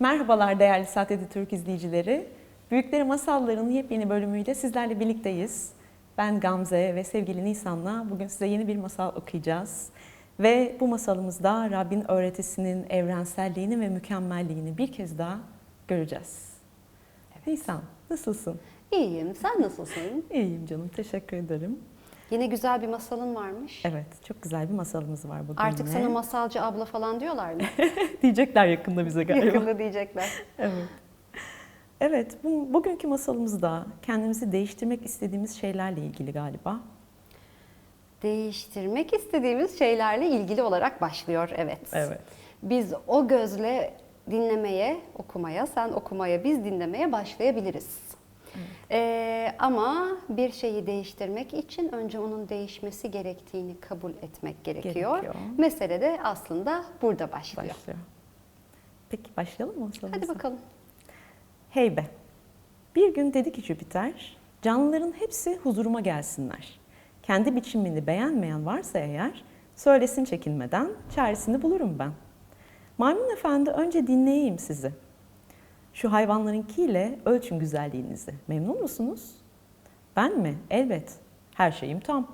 Merhabalar değerli Saatedi Türk izleyicileri. Büyükleri Masalları'nın yepyeni bölümüyle sizlerle birlikteyiz. Ben Gamze ve sevgili Nisan'la bugün size yeni bir masal okuyacağız. Ve bu masalımızda Rabbin öğretisinin evrenselliğini ve mükemmelliğini bir kez daha göreceğiz. Nisan, nasılsın? İyiyim. Sen nasılsın? İyiyim canım, teşekkür ederim. Yine güzel bir masalın varmış. Evet, çok güzel bir masalımız var bugün Artık yine. sana masalcı abla falan diyorlar mı? Diyecekler yakında bize galiba. Yakında diyecekler. Evet. Evet, bu, bugünkü masalımızda kendimizi değiştirmek istediğimiz şeylerle ilgili galiba. Değiştirmek istediğimiz şeylerle ilgili olarak başlıyor. Evet. Evet. Biz o gözle dinlemeye, okumaya, sen okumaya, biz dinlemeye başlayabiliriz. Ee, ama bir şeyi değiştirmek için önce onun değişmesi gerektiğini kabul etmek gerekiyor. Gerekiyor. Mesele de aslında burada başlıyor. Başlıyor. Peki başlayalım mı masalımıza? Hadi bakalım. Heybe. Bir gün dedi ki Jüpiter, canlıların hepsi huzuruma gelsinler. Kendi biçimini beğenmeyen varsa eğer, söylesin çekinmeden, çaresini bulurum ben. Maymun efendi önce dinleyeyim sizi. Şu hayvanlarınkiyle ölçün güzelliğinizi. Memnun musunuz? Ben mi? Elbet. Her şeyim tam.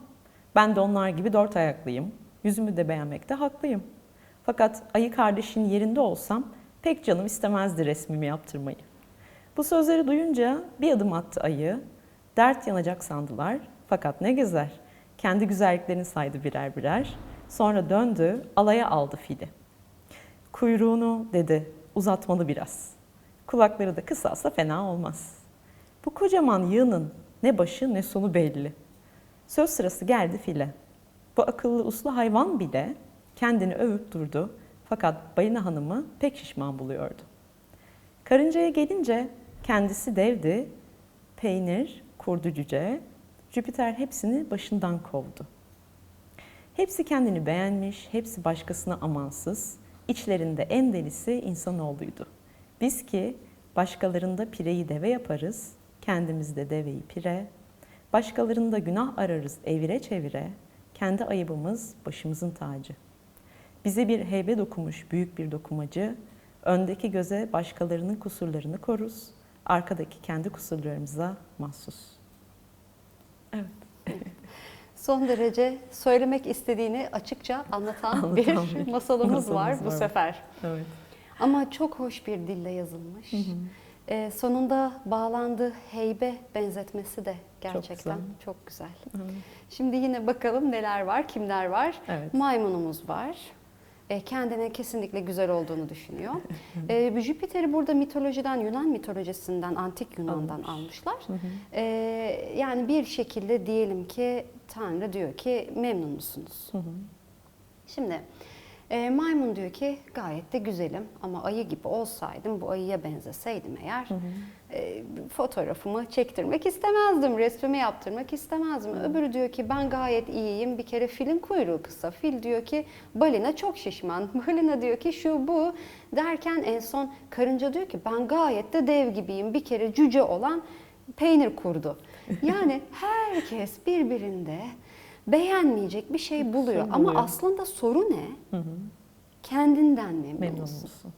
Ben de onlar gibi dört ayaklıyım. Yüzümü de beğenmekte haklıyım. Fakat ayı kardeşin yerinde olsam pek canım istemezdi resmimi yaptırmayı. Bu sözleri duyunca bir adım attı ayı. Dert yanacak sandılar. Fakat ne güzel. Kendi güzelliklerini saydı birer birer. Sonra döndü, alaya aldı fili. Kuyruğunu dedi, uzatmalı biraz. Kulakları da kısalsa fena olmaz. Bu kocaman yığının ne başı ne sonu belli. Söz sırası geldi file. Bu akıllı uslu hayvan bile kendini övüp durdu. Fakat balina hanımı pek şişman buluyordu. Karıncaya gelince kendisi devdi. Peynir, kurdu cüce. Jüpiter hepsini başından kovdu. Hepsi kendini beğenmiş, hepsi başkasına amansız. İçlerinde en delisi insanoğluydu. Biz ki başkalarında pireyi deve yaparız, kendimizde deveyi pire. Başkalarında günah ararız evire çevire, kendi ayıbımız başımızın tacı. Bize bir heybe dokumuş büyük bir dokumacı, öndeki göze başkalarının kusurlarını koruz, arkadaki kendi kusurlarımıza mahsus. Evet. Son derece söylemek istediğini açıkça anlatan, Anlatan bir bir masalımız, masalımız var bu var. sefer. Evet. Ama çok hoş bir dille yazılmış. Ee, sonunda bağlandığı heybe benzetmesi de gerçekten çok güzel. güzel. Şimdi yine bakalım neler var, kimler var. Evet. Maymunumuz var. E, kendine kesinlikle güzel olduğunu düşünüyor. e, Jüpiter'i burada mitolojiden, Yunan mitolojisinden, antik Yunan'dan Almış. almışlar. E, yani bir şekilde diyelim ki Tanrı diyor ki memnun musunuz? Şimdi e, maymun diyor ki gayet de güzelim ama ayı gibi olsaydım, bu ayıya benzeseydim eğer e, fotoğrafımı çektirmek istemezdim, resmimi yaptırmak istemezdim. Öbürü diyor ki ben gayet iyiyim, bir kere filin kuyruğu kısa. Fil diyor ki balina çok şişman. Balina diyor ki şu bu derken en son karınca diyor ki ben gayet de dev gibiyim, bir kere cüce olan peynir kurdu. Yani herkes birbirinde beğenmeyecek bir şey buluyor. Ama buluyor. aslında soru ne? Kendinden memnun, Memnun musun? musun?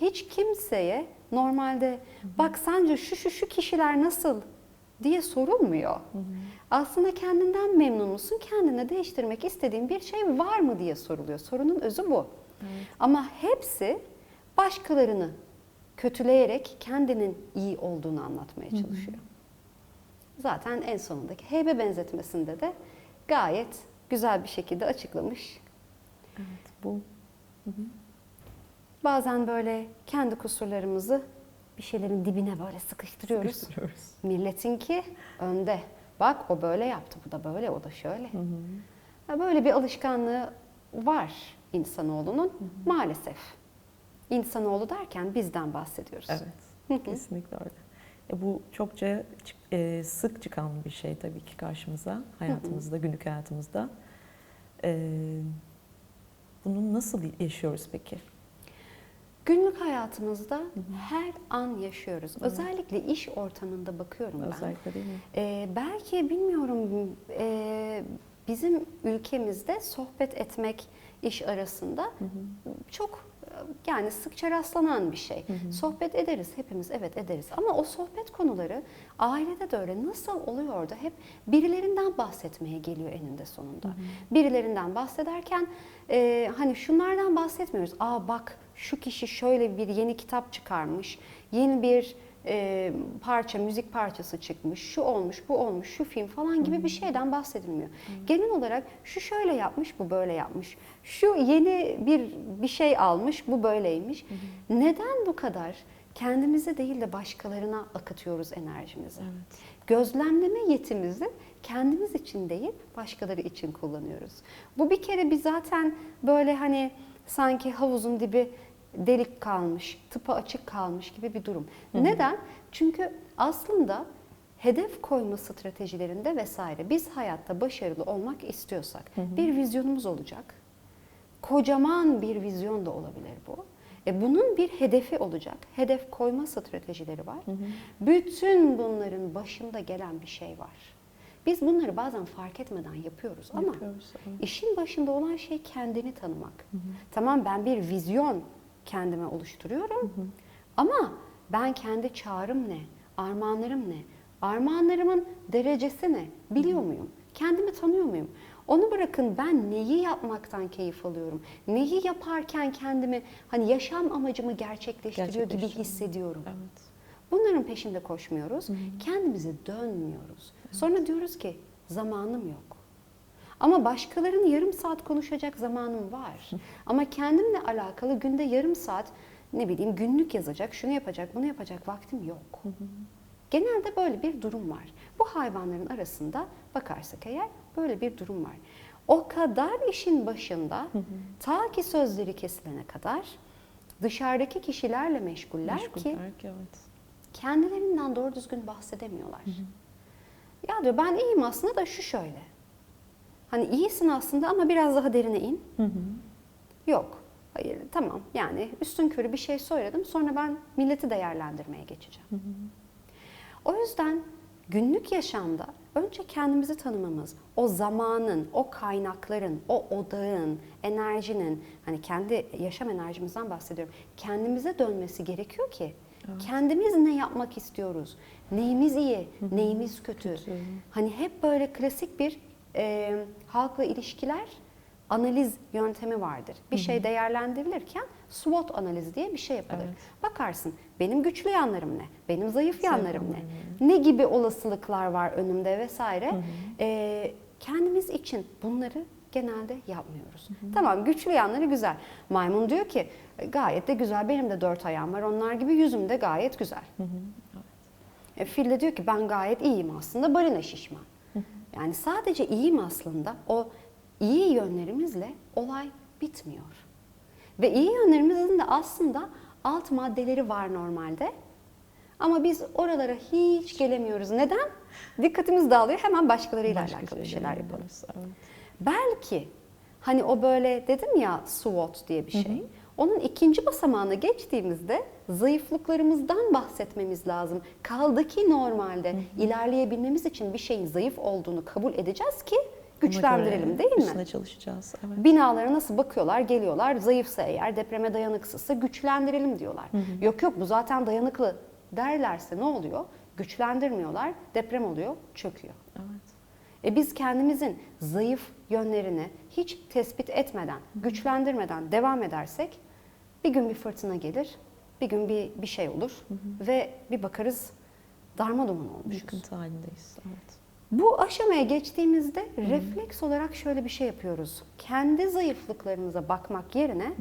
Hiç kimseye normalde bak sence şu şu şu kişiler nasıl diye sorulmuyor. Aslında kendinden memnun musun? Kendine değiştirmek istediğin bir şey var mı diye soruluyor. Sorunun özü bu. Ama hepsi başkalarını kötüleyerek kendinin iyi olduğunu anlatmaya çalışıyor. Zaten en sonundaki heybe benzetmesinde de gayet güzel bir şekilde açıklamış. Evet, bu Bazen böyle kendi kusurlarımızı bir şeylerin dibine böyle sıkıştırıyoruz. sıkıştırıyoruz. Milletinki önde. Bak o böyle yaptı, bu da böyle, o da şöyle. Ya Böyle bir alışkanlığı var insanoğlunun maalesef. İnsanoğlu derken bizden bahsediyoruz. Evet, kesinlikle öyle. E, bu çokça e, sık çıkan bir şey tabii ki karşımıza, hayatımızda, günlük hayatımızda. E, bunu nasıl yaşıyoruz peki? Günlük hayatımızda her an yaşıyoruz. Özellikle iş ortamında bakıyorum ben. Özellikle değil mi? Ee, belki bilmiyorum e, bizim ülkemizde sohbet etmek iş arasında çok yani sıkça rastlanan bir şey. Sohbet ederiz hepimiz evet ederiz ama o sohbet konuları ailede de öyle nasıl oluyor da hep birilerinden bahsetmeye geliyor eninde sonunda. Birilerinden bahsederken e, hani şunlardan bahsetmiyoruz. Aa bak şu kişi şöyle bir yeni kitap çıkarmış, yeni bir e, parça, müzik parçası çıkmış, şu olmuş, bu olmuş, şu film falan gibi bir şeyden bahsedilmiyor. Genel olarak şu şöyle yapmış, bu böyle yapmış. Şu yeni bir bir şey almış, bu böyleymiş. Neden bu kadar kendimize değil de başkalarına akıtıyoruz enerjimizi? Evet. Gözlemleme yetimizi kendimiz için değil, başkaları için kullanıyoruz. Bu bir kere bir zaten böyle hani sanki havuzun dibi delik kalmış, tıpa açık kalmış gibi bir durum. Neden? Çünkü aslında hedef koyma stratejilerinde vesaire biz hayatta başarılı olmak istiyorsak bir vizyonumuz olacak. Kocaman bir vizyon da olabilir bu. E bunun bir hedefi olacak. Hedef koyma stratejileri var. Bütün bunların başında gelen bir şey var. Biz bunları bazen fark etmeden yapıyoruz ama Yapıyoruz, işin başında olan şey kendini tanımak. Tamam ben bir vizyon kendime oluşturuyorum ama ben kendi çağrım ne, armağanlarım ne, armağanlarımın derecesi ne biliyor muyum? Kendimi tanıyor muyum? Onu bırakın ben neyi yapmaktan keyif alıyorum? Neyi yaparken kendimi hani yaşam amacımı gerçekleştiriyor gibi Gerçekleştiriyor. hissediyorum. Evet. Bunların peşinde koşmuyoruz. Kendimize dönmüyoruz. Sonra diyoruz ki zamanım yok. Ama başkalarının yarım saat konuşacak zamanım var. Ama kendimle alakalı günde yarım saat ne bileyim günlük yazacak, şunu yapacak, bunu yapacak vaktim yok. Genelde böyle bir durum var. Bu hayvanların arasında bakarsak eğer böyle bir durum var. O kadar işin başında ta ki sözleri kesilene kadar dışarıdaki kişilerle meşguller, Meşguller ki evet. kendilerinden doğru düzgün bahsedemiyorlar. Ya diyor ben iyiyim aslında da şu şöyle. Hani iyisin aslında ama biraz daha derine in. Yok. Hayır tamam yani üstün körü bir şey söyledim sonra ben milleti değerlendirmeye geçeceğim. O yüzden günlük yaşamda önce kendimizi tanımamız, o zamanın, o kaynakların, o odağın, enerjinin, hani kendi yaşam enerjimizden bahsediyorum. Kendimize dönmesi gerekiyor ki kendimiz ne yapmak istiyoruz? Neyimiz iyi, neyimiz kötü? Kötü. Hani hep böyle klasik bir e, halkla ilişkiler analiz yöntemi vardır. Bir şey değerlendirilirken SWOT analizi diye bir şey yapılır. Evet. Bakarsın benim güçlü yanlarım ne, benim zayıf yanlarım ne, ne gibi olasılıklar var önümde vesaire. Ee, kendimiz için bunları genelde yapmıyoruz. Tamam güçlü yanları güzel. Maymun diyor ki gayet de güzel benim de dört ayağım var onlar gibi yüzüm de gayet güzel. E, fil de diyor ki ben gayet iyiyim aslında balina şişman. Yani sadece iyiyim aslında o iyi yönlerimizle olay bitmiyor. Ve iyi yönlerimizin de aslında alt maddeleri var normalde. Ama biz oralara hiç gelemiyoruz. Neden? Dikkatimiz dağılıyor. Hemen başkalarıyla Başka alakalı bir şeyler yapıyoruz, Evet. Belki hani o böyle dedim ya SWOT diye bir şey. Onun ikinci basamağına geçtiğimizde zayıflıklarımızdan bahsetmemiz lazım. Kaldı ki normalde ilerleyebilmemiz için bir şeyin zayıf olduğunu kabul edeceğiz ki güçlendirelim göre değil mi? Üstüne çalışacağız. Evet. Binalara nasıl bakıyorlar, geliyorlar. Zayıfsa eğer, depreme dayanıksızsa güçlendirelim diyorlar. Yok yok bu zaten dayanıklı derlerse ne oluyor? Güçlendirmiyorlar, deprem oluyor, çöküyor. Evet. E biz kendimizin zayıf yönlerini hiç tespit etmeden, güçlendirmeden devam edersek bir gün bir fırtına gelir, bir gün bir bir şey olur ve bir bakarız darma duman olmuşuz. Yıkıntı halindeyiz. Evet. Bu aşamaya geçtiğimizde refleks olarak şöyle bir şey yapıyoruz. Kendi zayıflıklarımıza bakmak yerine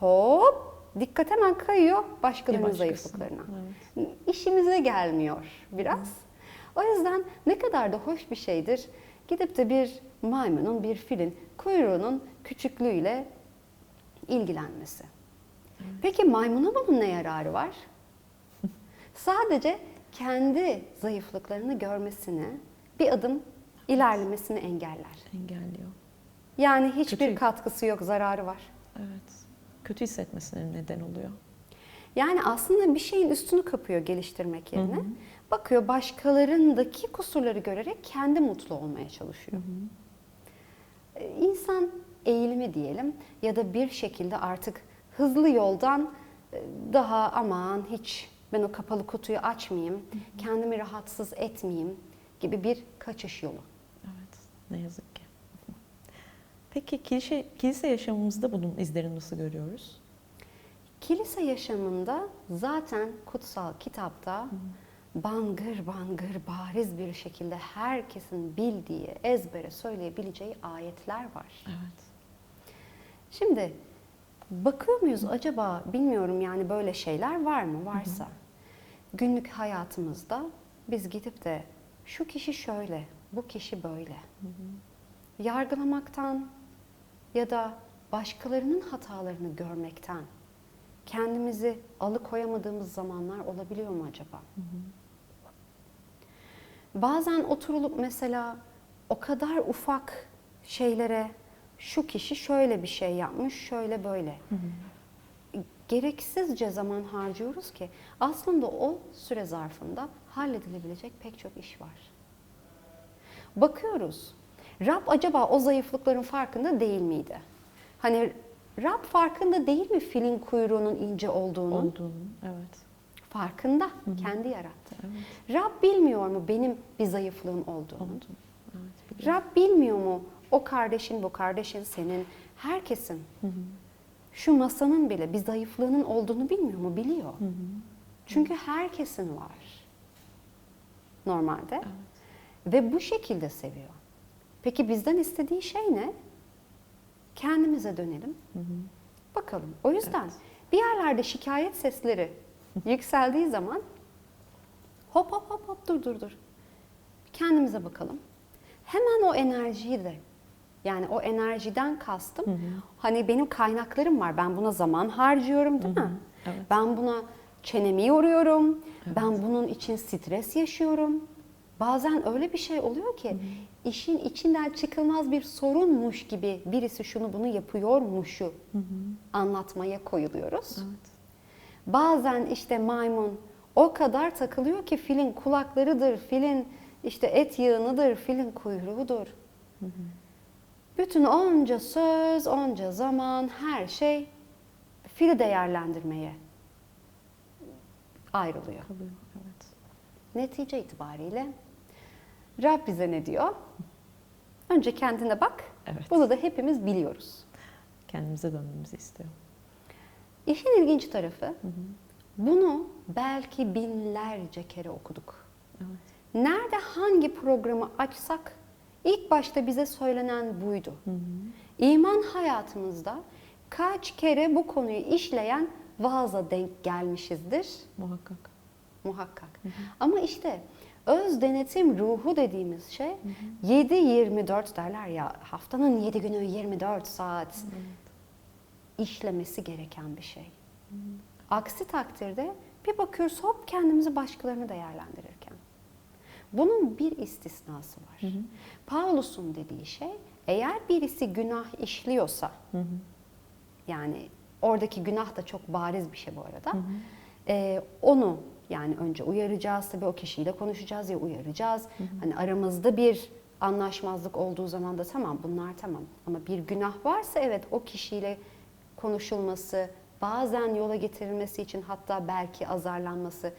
hop dikkat hemen kayıyor başkalarının zayıflıklarına. İşimize gelmiyor biraz. O yüzden ne kadar da hoş bir şeydir gidip de bir maymunun, bir filin kuyruğunun küçüklüğüyle ilgilenmesi. Peki maymuna bunun ne yararı var? Sadece kendi zayıflıklarını görmesini, bir adım ilerlemesini engeller. Engelliyor. Yani hiçbir Kötü. katkısı yok, zararı var. Evet. Kötü hissetmesine neden oluyor. Yani aslında bir şeyin üstünü kapıyor geliştirmek yerine. Bakıyor başkalarındaki kusurları görerek kendi mutlu olmaya çalışıyor. Ee, İnsan eğilimi diyelim ya da bir şekilde artık hızlı yoldan e, daha aman hiç ben o kapalı kutuyu açmayayım, kendimi rahatsız etmeyeyim gibi bir kaçış yolu. Evet, ne yazık ki. Peki kilise, kilise yaşamımızda bunun izlerini nasıl görüyoruz? Kilise yaşamında zaten kutsal kitapta bangır bangır bariz bir şekilde herkesin bildiği, ezbere söyleyebileceği ayetler var. Evet. Şimdi bakıyor muyuz acaba bilmiyorum yani böyle şeyler var mı? Varsa günlük hayatımızda biz gidip de şu kişi şöyle, bu kişi böyle. Yargılamaktan ya da başkalarının hatalarını görmekten kendimizi alıkoyamadığımız zamanlar olabiliyor mu acaba? Bazen oturulup mesela o kadar ufak şeylere şu kişi şöyle bir şey yapmış, şöyle böyle. Gereksizce zaman harcıyoruz ki aslında o süre zarfında halledilebilecek pek çok iş var. Bakıyoruz. Rab acaba o zayıflıkların farkında değil miydi? Hani Rab farkında değil mi filin kuyruğunun ince olduğunu? Olduğunu, evet. Farkında. Kendi yarattı. evet. Rab bilmiyor mu benim bir zayıflığım olduğunu? Oldu. Evet, biliyorum. Rab bilmiyor mu o kardeşin, bu kardeşin, senin, herkesin şu masanın bile bir zayıflığının olduğunu bilmiyor mu? Biliyor. Çünkü herkesin var. Normalde. Ve bu şekilde seviyor. Peki bizden istediği şey ne? Kendimize dönelim. Bakalım. O yüzden bir yerlerde şikayet sesleri yükseldiği zaman hop hop hop hop dur dur dur. Kendimize bakalım. Hemen o enerjiyi de yani o enerjiden kastım hani benim kaynaklarım var. Ben buna zaman harcıyorum değil mi? Evet. Ben buna çenemi yoruyorum. Ben bunun için stres yaşıyorum. Bazen öyle bir şey oluyor ki işin içinden çıkılmaz bir sorunmuş gibi birisi şunu bunu yapıyormuşu anlatmaya koyuluyoruz. Evet. Bazen işte maymun o kadar takılıyor ki filin kulaklarıdır, filin işte et yığınıdır, filin kuyruğudur. Bütün onca söz, onca zaman, her şey fili değerlendirmeye ayrılıyor. Evet. Netice itibariyle Rab bize ne diyor? Önce kendine bak. Evet. Bunu da hepimiz biliyoruz. Kendimize dönmemizi istiyor. İşin ilginç tarafı bunu belki binlerce kere okuduk. Evet. Nerede hangi programı açsak ilk başta bize söylenen buydu. İman hayatımızda kaç kere bu konuyu işleyen vaaza denk gelmişizdir Muhakkak. muhakkak. Ama işte öz denetim ruhu dediğimiz şey 7-24 derler ya haftanın 7 günü 24 saat işlemesi gereken bir şey. Aksi takdirde bir bakıyoruz hop kendimizi başkalarını değerlendirirken. Bunun bir istisnası var. Paulus'un dediği şey eğer birisi günah işliyorsa yani oradaki günah da çok bariz bir şey bu arada. Ee, onu yani önce uyaracağız tabii o kişiyle konuşacağız ya uyaracağız. Hani aramızda bir anlaşmazlık olduğu zaman da tamam bunlar tamam. Ama bir günah varsa evet o kişiyle konuşulması, bazen yola getirilmesi için hatta belki azarlanması,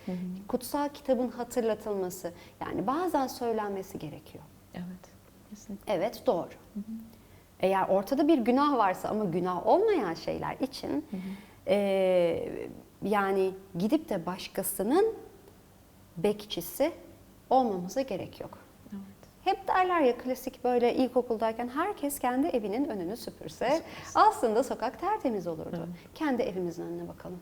kutsal kitabın hatırlatılması yani bazen söylenmesi gerekiyor. Evet. Kesinlikle. Evet doğru. Eğer ortada bir günah varsa ama günah olmayan şeyler için eee, yani gidip de başkasının bekçisi olmamıza gerek yok. Hep derler ya klasik böyle ilkokuldayken herkes kendi evinin önünü süpürse aslında sokak tertemiz olurdu. Kendi evimizin önüne bakalım.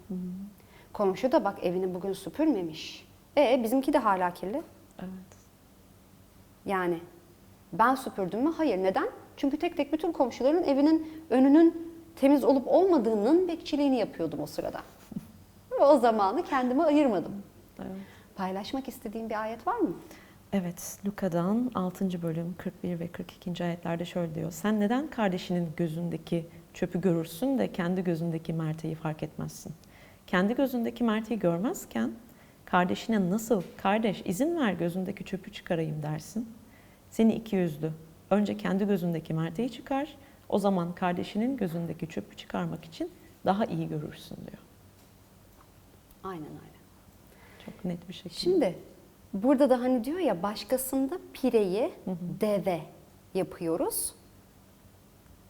Komşu da bak evini bugün süpürmemiş. E bizimki de hala kirli. Evet. Yani ben süpürdüm mü? Hayır. Neden? Çünkü tek tek bütün komşuların evinin önünün temiz olup olmadığının bekçiliğini yapıyordum o sırada. Ve o zamanı kendime ayırmadım. Evet. Paylaşmak istediğin bir ayet var mı? Evet, Luka'dan 6. bölüm 41 ve 42. ayetlerde şöyle diyor. Sen neden kardeşinin gözündeki çöpü görürsün de kendi gözündeki merteği fark etmezsin? Kendi gözündeki merteği görmezken kardeşine nasıl kardeş izin ver gözündeki çöpü çıkarayım dersin? Seni iki yüzlü. Önce kendi gözündeki merteği çıkar. O zaman kardeşinin gözündeki çöpü çıkarmak için daha iyi görürsün diyor. Aynen öyle. Çok net bir şekilde. Şimdi burada da hani diyor ya başkasında pireyi deve yapıyoruz.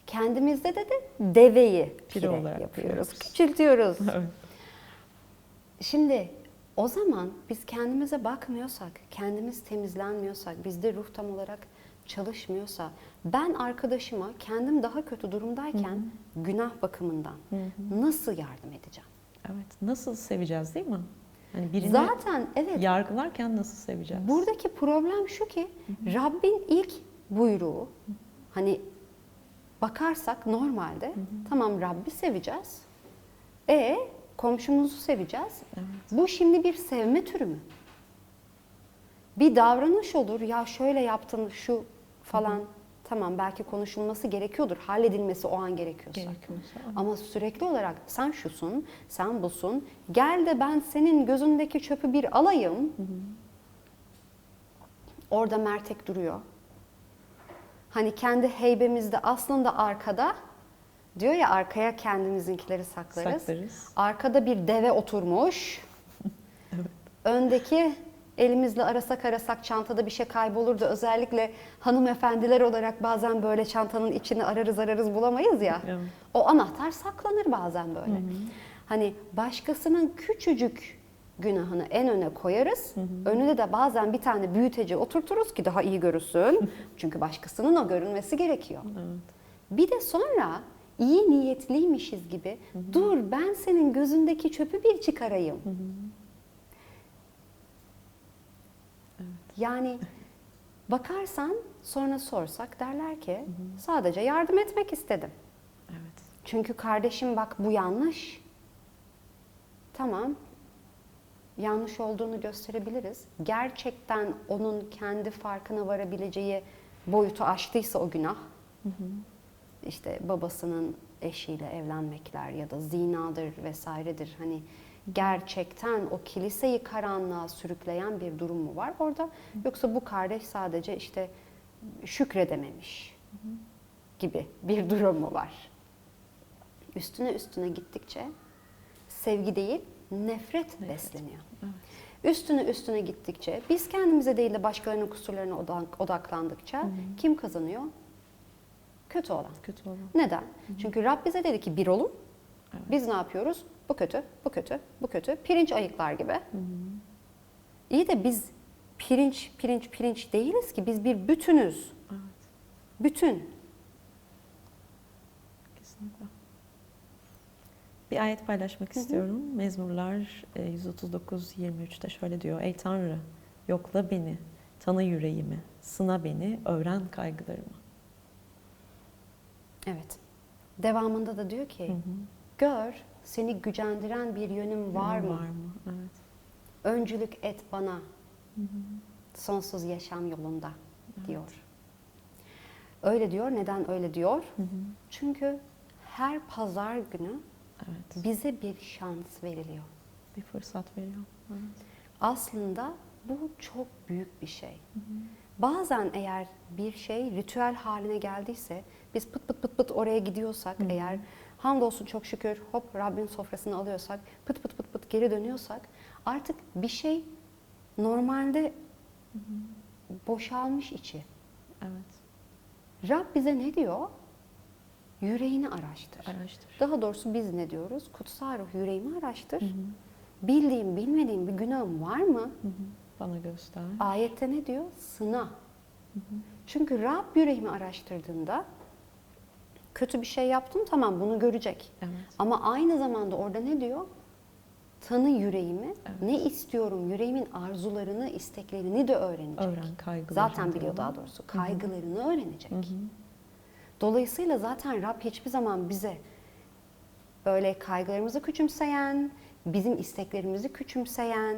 Kendimizde de de deveyi pire, Pire olarak yapıyoruz. yapıyoruz. Küçültüyoruz. evet. Şimdi o zaman biz kendimize bakmıyorsak, kendimiz temizlenmiyorsak, bizde ruh tam olarak çalışmıyorsa, ben arkadaşıma kendim daha kötü durumdayken günah bakımından nasıl yardım edeceğim? Evet. Nasıl seveceğiz değil mi? Hani birini Zaten evet yargılarken nasıl seveceğiz? buradaki problem şu ki Rabbin ilk buyruğu hani bakarsak normalde tamam Rabbi seveceğiz. E komşumuzu seveceğiz. Bu şimdi bir sevme türü mü? Bir davranış olur ya şöyle yaptın şu falan tamam belki konuşulması gerekiyordur. Halledilmesi o an gerekiyorsa. Gerekiyorsa. Ama sürekli olarak sen şusun, sen busun, gel de ben senin gözündeki çöpü bir alayım. Orada mertek duruyor. Hani kendi heybemizde aslında arkada diyor ya arkaya kendimizinkileri saklarız. Saklarız. Arkada bir deve oturmuş. Öndeki elimizle arasak arasak çantada bir şey kaybolur da özellikle hanımefendiler olarak bazen böyle çantanın içini ararız ararız bulamayız ya. Evet. O anahtar saklanır bazen böyle. Hani başkasının küçücük günahını en öne koyarız. Önüne de bazen bir tane büyüteci oturturuz ki daha iyi görürsün. Çünkü başkasının o görünmesi gerekiyor. Evet. Bir de sonra iyi niyetliymişiz gibi dur ben senin gözündeki çöpü bir çıkarayım. Yani bakarsan sonra sorsak derler ki sadece yardım etmek istedim. Evet. Çünkü kardeşim bak bu yanlış. Tamam. Yanlış olduğunu gösterebiliriz. Gerçekten onun kendi farkına varabileceği boyutu aştıysa o günah. işte babasının eşiyle evlenmekler ya da zinadır vesairedir. Hani gerçekten o kiliseyi karanlığa sürükleyen bir durum mu var orada? Yoksa bu kardeş sadece işte şükredememiş gibi bir durum mu var? Üstüne üstüne gittikçe sevgi değil nefret, besleniyor. Üstüne üstüne gittikçe biz kendimize değil de başkalarının kusurlarına odak- odaklandıkça kim kazanıyor? Kötü olan. Kötü olan. Neden? Çünkü Rab bize dedi ki bir olun. Biz ne yapıyoruz? Bu kötü, bu kötü, bu kötü. Pirinç ayıklar gibi. İyi de biz pirinç, pirinç, pirinç değiliz ki. Biz bir bütünüz. Evet. Bütün. Kesinlikle. Bir ayet paylaşmak istiyorum. Mezmurlar e, 139-23'te şöyle diyor. Ey Tanrı yokla beni, tanı yüreğimi, sına beni, öğren kaygılarımı. Evet. Devamında da diyor ki, gör seni gücendiren bir yönüm var mı? Var mı? Evet. Öncülük et bana. Sonsuz yaşam yolunda diyor. Öyle diyor. Neden öyle diyor? Çünkü her pazar günü Evet. bize bir şans veriliyor. Bir fırsat veriyor. Evet. Aslında bu çok büyük bir şey. Bazen eğer bir şey ritüel haline geldiyse, biz pıt pıt pıt pıt oraya gidiyorsak eğer, hamdolsun çok şükür hop Rabbin sofrasını alıyorsak, pıt pıt pıt pıt geri dönüyorsak, artık bir şey normalde boşalmış içi. Evet. Rab bize ne diyor? Yüreğini araştır. Araştır. Daha doğrusu biz ne diyoruz? Kutsal ruh yüreğimi araştır. Bildiğim, bilmediğim bir günahım var mı? Hı hı. Bana göster. Ayette ne diyor? Sına. Çünkü Rab yüreğimi araştırdığında kötü bir şey yaptım tamam bunu görecek. Evet. Ama aynı zamanda orada ne diyor? Tanı yüreğimi, Evet. ne istiyorum, yüreğimin arzularını, isteklerini de öğrenecek. Öğren kaygılarını. Zaten biliyor daha doğrusu. Kaygılarını öğrenecek. Hı hı. Dolayısıyla zaten Rab hiçbir zaman bize böyle kaygılarımızı küçümseyen, bizim isteklerimizi küçümseyen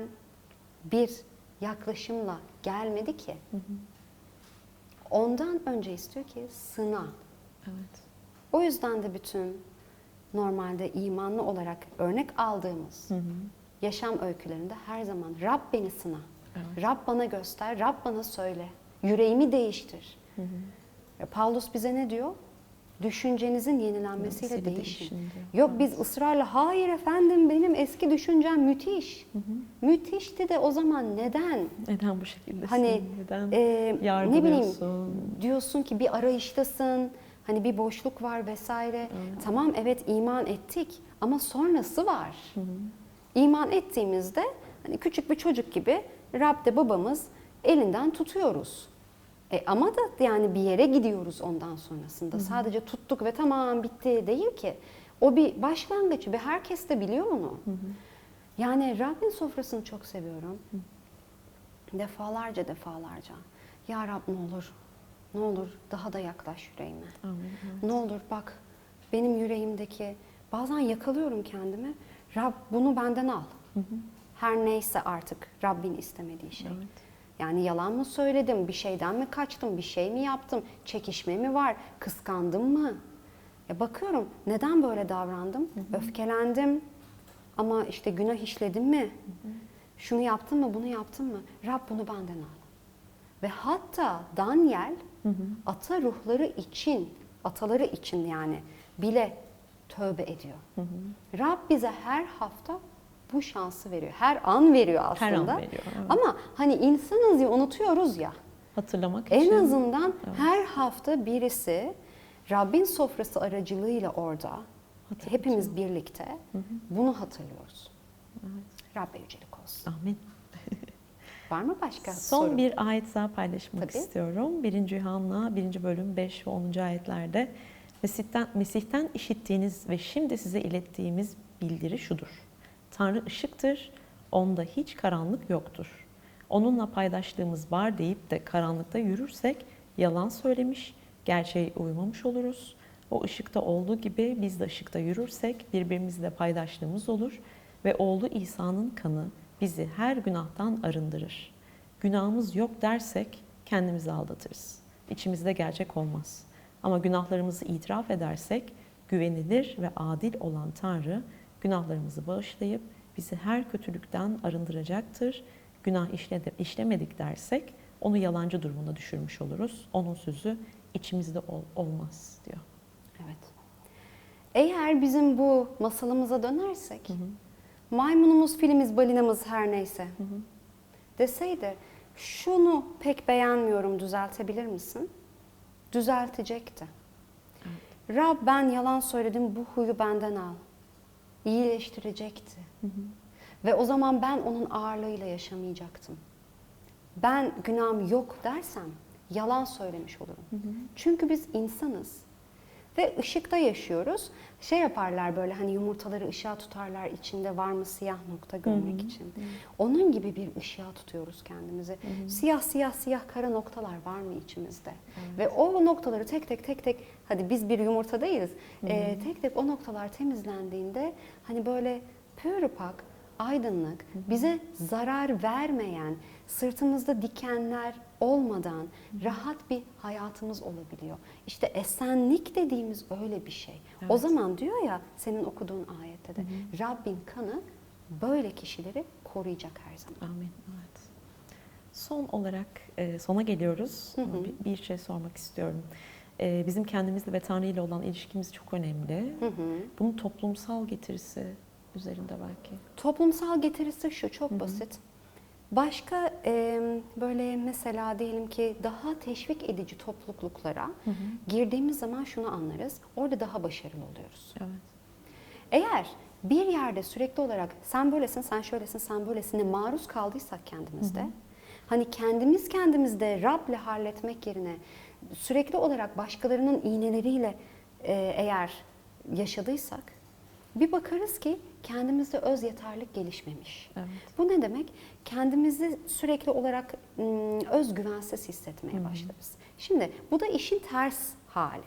bir yaklaşımla gelmedi ki. Ondan önce istiyor ki sına. Evet. O yüzden de bütün normalde imanlı olarak örnek aldığımız Hı hı. yaşam öykülerinde her zaman Rab beni sına. Evet. Rab bana göster, Rab bana söyle. Yüreğimi değiştir. Hı hı. Paulus bize ne diyor? düşüncenizin yenilenmesiyle değişin. değişin diyor. Yok biz ısrarla hayır efendim benim eski düşüncem müthiş. Müthişti de o zaman neden? Neden bu şekilde? Hani Neden e, ne bileyim diyorsun ki bir arayıştasın. Hani bir boşluk var vesaire. Tamam evet iman ettik ama sonrası var. İman ettiğimizde hani küçük bir çocuk gibi Rab'de babamız elinden tutuyoruz. E ama da yani bir yere gidiyoruz ondan sonrasında. Sadece tuttuk ve tamam bitti değil ki. O bir başlangıç ve herkes de biliyor onu. Yani Rabbin sofrasını çok seviyorum. Defalarca defalarca. Ya Rab ne olur, ne olur daha da yaklaş yüreğime. Amin. Ne olur bak benim yüreğimdeki bazen yakalıyorum kendimi. Rab bunu benden al. Her neyse artık Rabbin istemediği şey. Evet. Yani yalan mı söyledim, bir şeyden mi kaçtım, bir şey mi yaptım, çekişme mi var, kıskandım mı? Ya bakıyorum neden böyle davrandım? Öfkelendim ama işte günah işledim mi? Şunu yaptım mı, bunu yaptım mı? Rab bunu benden al. Ve hatta Daniel ata ruhları için, ataları için yani bile tövbe ediyor. Rab bize her hafta bu şansı veriyor. Her an veriyor aslında. Her an veriyor, evet. Ama hani insanız ya unutuyoruz ya. Hatırlamak En için. azından her hafta birisi Rabbin sofrası aracılığıyla orada hepimiz birlikte bunu hatırlıyoruz. Rabbe yücelik olsun. Amin. Var mı başka Son soru? bir ayet daha paylaşmak Tabii. istiyorum. 1. Yuhanna 1. bölüm 5 ve 10. ayetlerde Mesih'ten, Mesih'ten işittiğiniz ve şimdi size ilettiğimiz bildiri şudur. Tanrı ışıktır, onda hiç karanlık yoktur. Onunla paydaşlığımız var deyip de karanlıkta yürürsek yalan söylemiş, gerçeğe uymamış oluruz. O ışıkta olduğu gibi biz de ışıkta yürürsek birbirimizle paydaşlığımız olur ve oğlu İsa'nın kanı bizi her günahtan arındırır. Günahımız yok dersek kendimizi aldatırız. İçimizde gerçek olmaz. Ama günahlarımızı itiraf edersek güvenilir ve adil olan Tanrı günahlarımızı bağışlayıp bizi her kötülükten arındıracaktır. Günah işlemedik dersek onu yalancı durumuna düşürmüş oluruz. Onun sözü içimizde ol- olmaz diyor. Evet. Eğer bizim bu masalımıza dönersek, maymunumuz, filimiz, balinamız her neyse deseydi şunu pek beğenmiyorum düzeltebilir misin? Düzeltecekti. Rab ben yalan söyledim bu huyu benden al. İyileştirecekti. Ve o zaman ben onun ağırlığıyla yaşamayacaktım. Ben günahım yok dersem yalan söylemiş olurum. Çünkü biz insanız. Ve ışıkta yaşıyoruz. Şey yaparlar böyle hani yumurtaları ışığa tutarlar içinde var mı siyah nokta görmek için. Onun gibi bir ışığa tutuyoruz kendimizi. Siyah siyah siyah kara noktalar var mı içimizde? Ve o noktaları tek tek tek tek hadi biz bir yumurta değiliz. Ee, tek tek o noktalar temizlendiğinde hani böyle pür pak aydınlık, bize zarar vermeyen, sırtımızda dikenler olmadan rahat bir hayatımız olabiliyor. İşte esenlik dediğimiz öyle bir şey. O Evet. zaman diyor ya senin okuduğun ayette de Rabbin kanı böyle kişileri koruyacak her zaman. Amin. Evet. Son olarak e, sona geliyoruz. Hı hı. Bir, bir şey sormak istiyorum. E, Bizim kendimizle ve Tanrı ile olan ilişkimiz çok önemli. Hı hı. Bunun toplumsal getirisi üzerinde belki. Toplumsal getirisi şu çok basit. Başka e, böyle mesela diyelim ki daha teşvik edici topluluklara girdiğimiz zaman şunu anlarız. Orada daha başarılı oluyoruz. Evet. Eğer bir yerde sürekli olarak sen böylesin, sen şöylesin, sen böylesin'e maruz kaldıysak kendimizde, hani kendimiz kendimizde Rab'le halletmek yerine sürekli olarak başkalarının iğneleriyle e, eğer yaşadıysak, bir bakarız ki kendimizde öz yeterlik gelişmemiş. Evet. Bu ne demek? Kendimizi sürekli olarak ım, özgüvensiz hissetmeye başlarız. Şimdi bu da işin ters hali.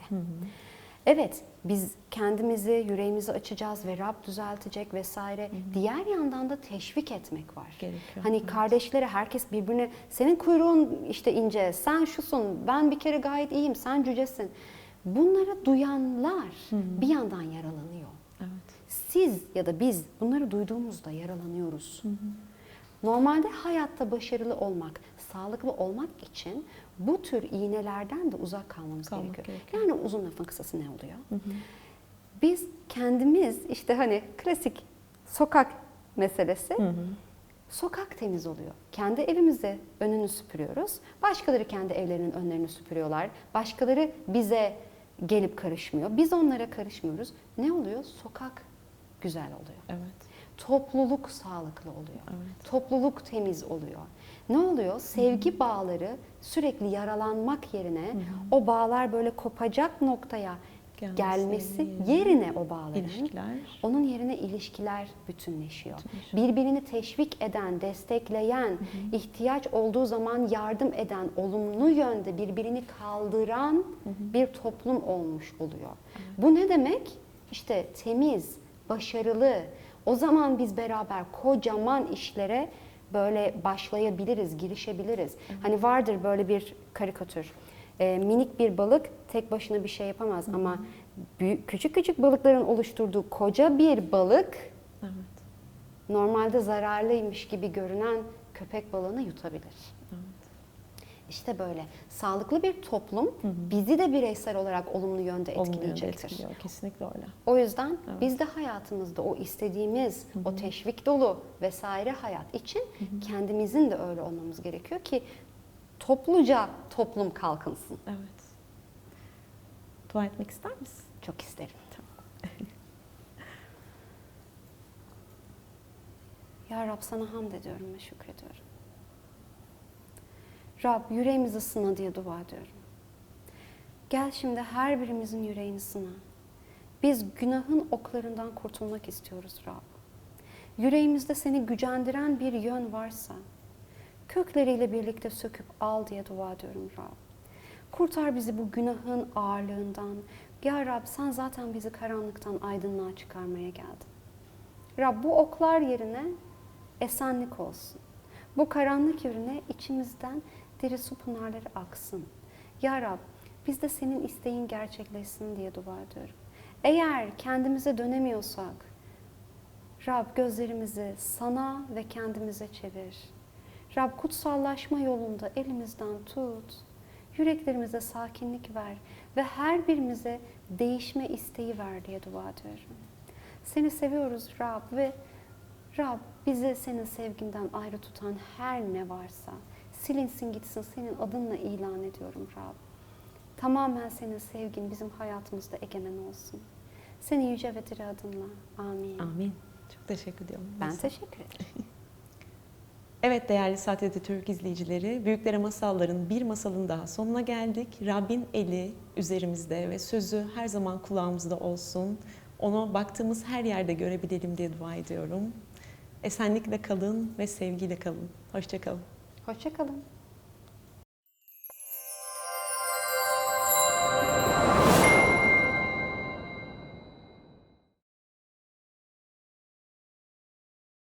Evet, biz kendimizi, yüreğimizi açacağız ve Rab düzeltecek vesaire. Diğer yandan da teşvik etmek var. Gerekiyor, Hani evet. kardeşlere herkes birbirine senin kuyruğun işte ince, sen şusun, ben bir kere gayet iyiyim, sen cücesin. Bunları duyanlar bir yandan yaralanıyor. Siz ya da biz bunları duyduğumuzda yaralanıyoruz. Normalde hayatta başarılı olmak, sağlıklı olmak için bu tür iğnelerden de uzak kalmamız Kalmak gerekiyor. gerekiyor. Yani uzun lafın kısası ne oluyor? Biz kendimiz işte hani klasik sokak meselesi sokak temiz oluyor. Kendi evimizi önünü süpürüyoruz. Başkaları kendi evlerinin önlerini süpürüyorlar. Başkaları bize gelip karışmıyor. Biz onlara karışmıyoruz. Ne oluyor? Sokak güzel oluyor. Evet. Topluluk sağlıklı oluyor. Evet. Topluluk temiz oluyor. Ne oluyor? Sevgi bağları sürekli yaralanmak yerine o bağlar böyle kopacak noktaya Gelmesi gelmesi yerine o bağların İlişkiler. onun yerine ilişkiler bütünleşiyor. Bütünleşiyor. Birbirini teşvik eden, destekleyen, ihtiyaç olduğu zaman yardım eden, olumlu yönde birbirini kaldıran bir toplum olmuş oluyor. Bu ne demek? İşte temiz, başarılı. O zaman biz beraber kocaman işlere böyle başlayabiliriz, girişebiliriz. Hani vardır böyle bir karikatür. Ee, minik bir balık tek başına bir şey yapamaz ama büyük, küçük küçük balıkların oluşturduğu koca bir balık Evet. normalde zararlıymış gibi görünen köpek balığını yutabilir. İşte böyle sağlıklı bir toplum bizi de bireysel olarak olumlu yönde Olumlu yönde etkileyecektir. etkiliyor. Kesinlikle öyle. O yüzden Evet. biz de hayatımızda o istediğimiz, o teşvik dolu vesaire hayat için kendimizin de öyle olmamız gerekiyor ki topluca toplum kalkınsın. Evet. Dua etmek ister misin? Çok isterim. ya Rab sana hamd ediyorum ve şükrediyorum. Rab yüreğimizi sına diye dua ediyorum. Gel şimdi her birimizin yüreğini sına. Biz günahın oklarından kurtulmak istiyoruz Rab. Yüreğimizde seni gücendiren bir yön varsa kökleriyle birlikte söküp al diye dua ediyorum Rab. Kurtar bizi bu günahın ağırlığından. Ya Rab sen zaten bizi karanlıktan aydınlığa çıkarmaya geldin. Rab bu oklar yerine esenlik olsun. Bu karanlık yerine içimizden diri su pınarları aksın. Ya Rab biz de senin isteğin gerçekleşsin diye dua ediyorum. Eğer kendimize dönemiyorsak Rab gözlerimizi sana ve kendimize çevir. Rab kutsallaşma yolunda elimizden tut. Yüreklerimize sakinlik ver ve her birimize değişme isteği ver diye dua ediyorum. Seni seviyoruz Rab ve Rab bizi senin sevginden ayrı tutan her ne varsa silinsin gitsin senin adınla ilan ediyorum Rab. Tamamen senin sevgin bizim hayatımızda egemen olsun. Seni yüce ve diri adınla. Amin. Amin. Çok teşekkür ediyorum. Ben Neyse. teşekkür ederim. Evet değerli Saatede Türk izleyicileri, Büyüklere Masalların bir masalın daha sonuna geldik. Rabbin eli üzerimizde ve sözü her zaman kulağımızda olsun. Onu baktığımız her yerde görebilelim diye dua ediyorum. Esenlikle kalın ve sevgiyle kalın. Hoşçakalın. Hoşçakalın.